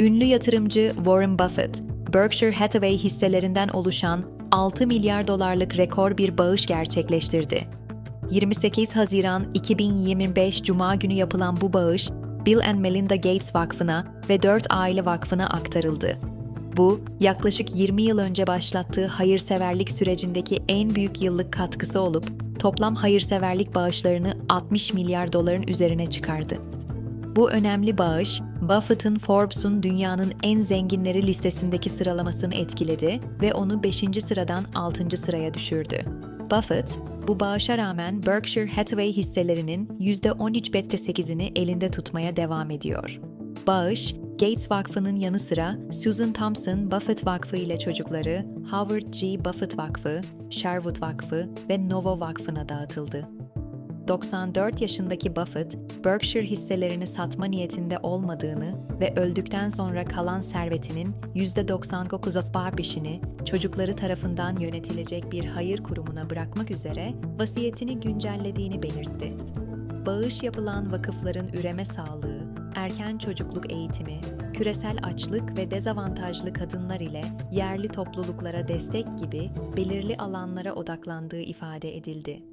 Ünlü yatırımcı Warren Buffett, Berkshire Hathaway hisselerinden oluşan 6 milyar dolarlık rekor bir bağış gerçekleştirdi. 28 Haziran 2025 Cuma günü yapılan bu bağış, Bill and Melinda Gates Vakfı'na ve 4 Aile Vakfı'na aktarıldı. Bu, yaklaşık 20 yıl önce başlattığı hayırseverlik sürecindeki en büyük yıllık katkısı olup, toplam hayırseverlik bağışlarını 60 milyar doların üzerine çıkardı. Bu önemli bağış, Buffett'ın Forbes'un dünyanın en zenginleri listesindeki sıralamasını etkiledi ve onu 5. sıradan 6. sıraya düşürdü. Buffett, bu bağışa rağmen Berkshire Hathaway hisselerinin %13.8'ini elinde tutmaya devam ediyor. Bağış, Gates Vakfı'nın yanı sıra Susan Thompson Buffett Vakfı ile çocukları Howard G. Buffett Vakfı, Sherwood Vakfı ve Novo Vakfı'na dağıtıldı. 94 yaşındaki Buffett, Berkshire hisselerini satma niyetinde olmadığını ve öldükten sonra kalan servetinin %99'ını çocukları tarafından yönetilecek bir hayır kurumuna bırakmak üzere vasiyetini güncellediğini belirtti. Bağış yapılan vakıfların üreme sağlığı, erken çocukluk eğitimi, küresel açlık ve dezavantajlı kadınlar ile yerli topluluklara destek gibi belirli alanlara odaklandığı ifade edildi.